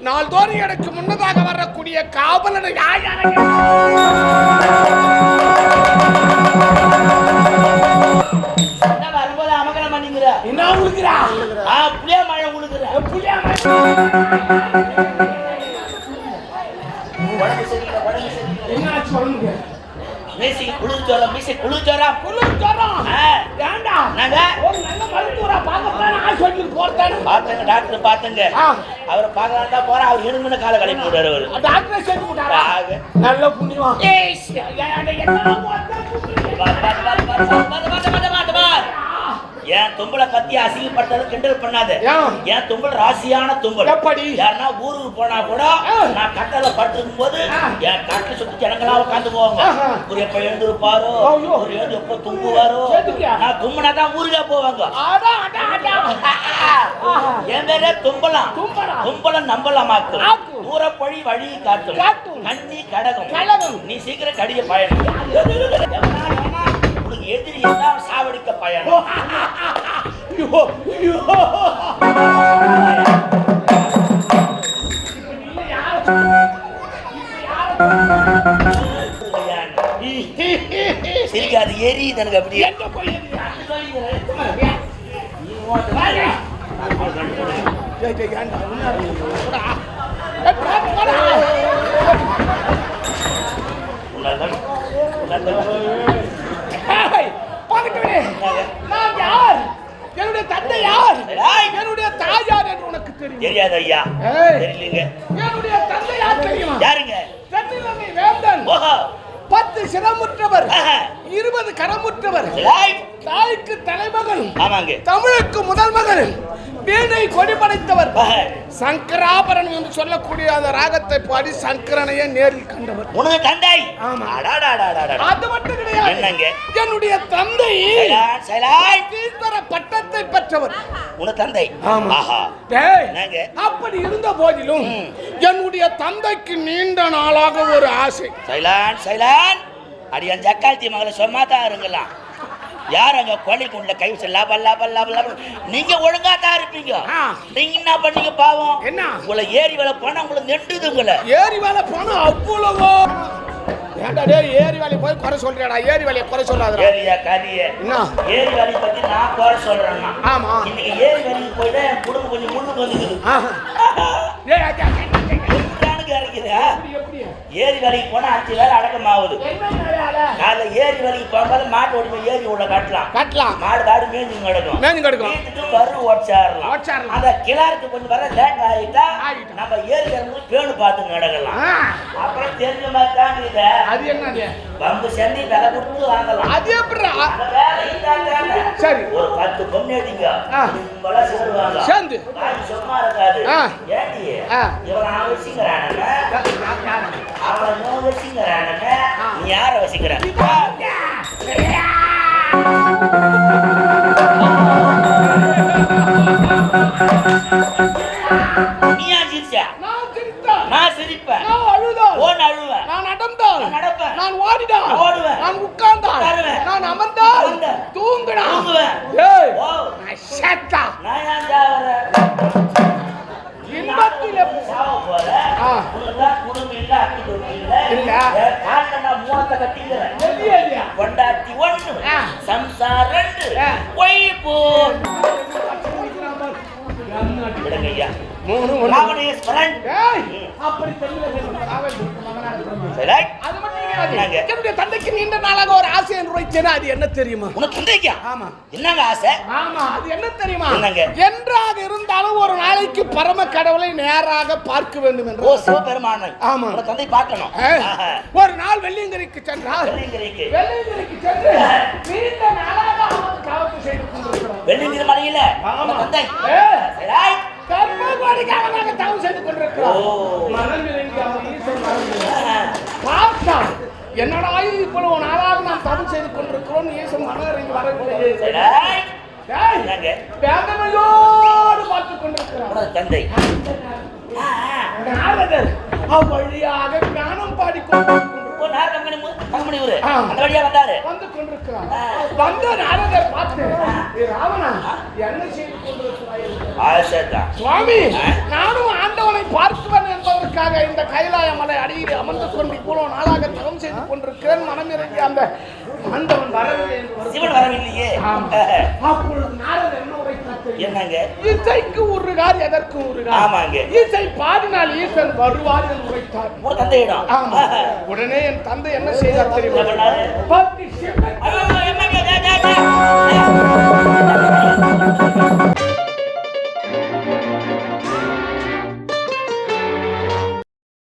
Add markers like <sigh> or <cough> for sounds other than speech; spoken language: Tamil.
நாள்தோறும் எனக்கு முன்னதாக வரக்கூடிய காவலர் என்ன உழுகிறா அப்படியே மழை உழுகிறா எப்படியா என்ன சொல்லுங்க மீசி குளிர் ஆஸ்பத்திரிக்கு போறதானே பார்த்தங்க டாக்டர். அவரை பார்க்கலாம் தான் போறா அவர் இடுமுன்னு காலை அவரு டாக்டரை சேர்த்து. நல்ல புண்ணியம் தும்பல கத்தி அசிங்கப்படுத்தது கிண்டல் பண்ணாத ஏன்? என் தும்பல் ராசியான தும்பல் எப்படி? யாருன்னா ஊருக்கு போனா கூட. நான் கட்டல படுத்திருக்கும் போது. என் கட்டில சுத்தி ஜனங்களா உட்காந்து போவாங்க. ஒரு எப்ப எழுந்திருப்பாரோ. ஒரு எழுந்து எப்ப தும்புவாரோ? நான் தும்பினா தான் ஊருக்கே போவாங்க. என் பேரே தும்பலாம் தும்பலாம். தும்பலம் நம்பலமாக்கும் ஆக்கும். தூர பழி வழி காட்டும். கண்ணி கடகம் கடகம். நீ சீக்கிரம் கடிய பயணம் உனக்கு எதிரி எல்லாம் சாவடிக்க பயணம் ஐயோ ஐயோ சிரிக்க அது ஏறி எனக்கு அப்படி ஏண்டா தந்தை யார். என்னுடைய தாய் யார் என்று உனக்கு தெரியும். தெரியாது ஐயா. தெரியலீங்க. என்னுடைய தந்தை யார் தெரியுமா? யாருங்க? தென்னிலங்கை வேந்தன். பத்து சிரமுற்றவர். இருபது கரமுற்றவர். தாய்க்கு தலைமகன் ஆமாங்க. தமிழுக்கு முதல் மகன் வீணை கொடி படைத்தவர் ஆஹா. சங்கராபரணம் என்று சொல்லக்கூடிய அந்த ராகத்தை பாடி சங்கரனையே நேரில் கண்டவர். உனக்கு தந்தை? ஆமா. அது மட்டும் கிடையாது. என்னங்க? என்னுடைய தந்தை. கீழ்த்தர பட்டத்தை பெற்றவர். உனக்கு தந்தை? அப்படி இருந்த போதிலும். என்னுடைய தந்தைக்கு நீண்ட நாளாக ஒரு ஆசை. சைலான் சைலான். அடி அந்த ஜக்காலத்தி மகளை சும்மா தான் இருங்கலாம். யார் அங்க கொலைக்குள்ள கை வச்சு லாப லாப லாப லாப? நீங்க ஒழுங்கா தான் இருப்பீங்க. நீங்க என்ன பண்ணீங்க பாவம்? என்ன? உங்களை ஏறி வேலை போனா உங்களை நெண்டுது உங்களை. ஏரி வேலை போனா அவ்வளவோ. ஏன்டா டேய் ஏரி வேலை போய் குறை சொல்றியாடா? ஏரி வேலையை குறை சொல்லாதடா. ஏரியா கரிய என்ன? ஏரி வேலையை பத்தி நான் குறை சொல்றேன்னா. ஆமா. இன்னைக்கு ஏரி வேலைக்கு போயிட்டு என் குடும்பம் கொஞ்சம் முன்னுக்கு வந்துக்குது. ஏய், <laughs> ஏரி வேலைக்கு போனா அஞ்சு வேலை அடக்கமாகுது. என்ன வேலை? காலைல ஏரி வேலைக்கு போகும்போது மாட்டு ஓடி போய் ஏரி உள்ள கட்டலாம். கட்டலாம். மாடு காடு மேய்ஞ்சு கிடக்கும். மேஞ்சு கிடக்கும். வீட்டுக்கு வரு ஓடிச்சாரலாம். அந்த கிளாருக்கு கொஞ்சம் வர லேட் ஆகிட்டா. நம்ம ஏரி இறங்கும் பேணு பார்த்து நடக்கலாம். ஆ, அப்புறம் தெரிஞ்ச மாதிரி தான் இத. அது என்னது? பம்பு சந்தி விலை கொடுத்து வாங்கலாம். அது எப்படி சரி. ஒரு பத்து பொண்ணு எடுங்க. சொல்லுவாங்க சேர்ந்து. சும்மா இருக்காது. நீ யாரை வசிக்கிறான் ಇಲ್ಲ ಕುರುಮ್ ಇಲ್ಲ ಇದು ಇಲ್ಲ அப்படி தெரியல கிடையாது. என்னுடைய தந்தைக்கு நீண்ட நாளாக ஒரு ஆசை என்று அது என்ன தெரியுமா? உனக்கு தந்தைக்கா? ஆமா. என்னங்க ஆசை? ஆமா அது என்ன தெரியுமா? என்னங்க? என்றாக இருந்தாலும் ஒரு நாளைக்கு பரம கடவுளை நேராக பார்க்க வேண்டும் ஓ என்று ஆமா. தந்தை பார்க்கணும். ஒரு நாள் வெள்ளியங்கிரிக்கு சென்றார். வெள்ளியங்கிரிக்கு. வெள்ளியங்கிரிக்கு சென்று நீண்ட நாளாக அவன் தவறு செய்து கொண்டிருக்கிறான் வெள்ளியங்கிரி மலையில. ஆமா. தந்தை. தவறு செய்து ஓ. மனம் இறங்கி அவன் ஈசன் மறந்து என்னடா இது இவ்வளவு நாளாக நாம் தவம் செய்து கொண்டிருக்கிறோம்? இயேசு மனதில் வரவில்லை வேதனையோடு பார்த்து கொண்டிருக்கிறார். தந்தை. நாரதர் அவ்வழியாக கானம் என்ன செய்து கொண்டிருக்கிறாய்? சுவாமி நானும் ஆண்டவனை பார்த்து என்பதற்காக இந்த கைலாய மலை அடியில் அமர்ந்து கொண்டு இவ்வளவு நாளாக தவம் செய்து கொண்டிருக்கிறேன். மனம் இறங்கி அந்த ஆண்டவன் வரவில்லை. சிவன் வரவில்லையே. அப்பொழுது நாரதர் என்ன? என்னங்க? இசைக்கு உருகார் எதற்கு உருகார் ஆமாங்க. இசை பாடினால் ஈசன் வருவார் என்று உரைத்தார். உடனே என் தந்தை என்ன செய்தார் தெரியுமா?